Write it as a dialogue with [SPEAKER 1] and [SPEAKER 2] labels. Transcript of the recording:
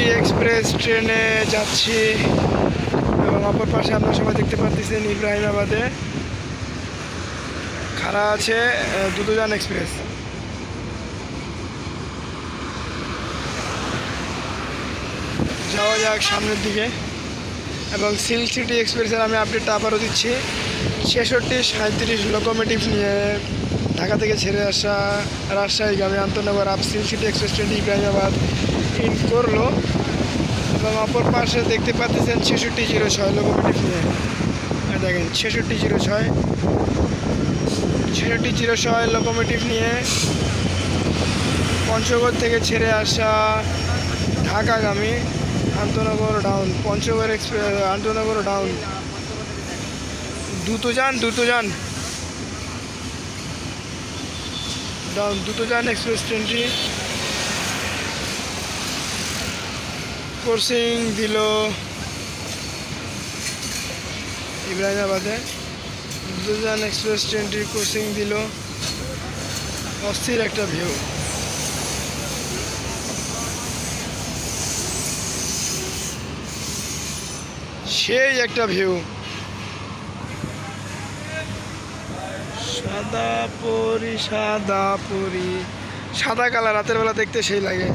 [SPEAKER 1] Express ট্রেনে যাচ্ছি এবং অপর পাশে আপনার সবাই দেখতে পাচ্ছেন ইব্রাহিমাবাদে খাড়া আছে আহ, দুটোজান এক্সপ্রেস। যাওয়া যাক সামনের দিকে। এবং সিল্ক সিটি এক্সপ্রেসের আমি আপডেটটা আবারও দিচ্ছি। ছেষট্টি সাঁত্রিশ লোকোমেটিভ নিয়ে ঢাকা থেকে ছেড়ে আসা রাজশাহীগামী আন্তনগর, আপ সিল্ক সিটি এক্সপ্রেস, ট্রেনটি ইব্রাহিমাবাদ ইন করল। এবং অপর পাশে দেখতে পাচ্ছেন ছেষট্টি জিরো ছয় লোকোমেটিভ নিয়ে। দেখেন, ছেষট্টি জিরো ছয়, ছেষট্টি জিরো ছয় লোকোমেটিভ নিয়ে পঞ্চগড় থেকে ছেড়ে আসা ঢাকাগামী আন্তনগর ডাউন, পঞ্চগড় এক্সপ্রেস আন্তনগর ডাউন। দ্রুত যান দ্রুত যান। ডাউন দ্রুত যান এক্সপ্রেস ট্রেনটি। কোর্সিং দিল ইব্রাহিমাবাদে। দ্রুত যান এক্সপ্রেস ট্রেনটি কোর্সিং দিল। অস্থির একটা ভিউ সেই একটা ভিউ সাদা পরি সাদা পরি। সাদা কালার রাতের বেলা দেখতে সেই লাগে।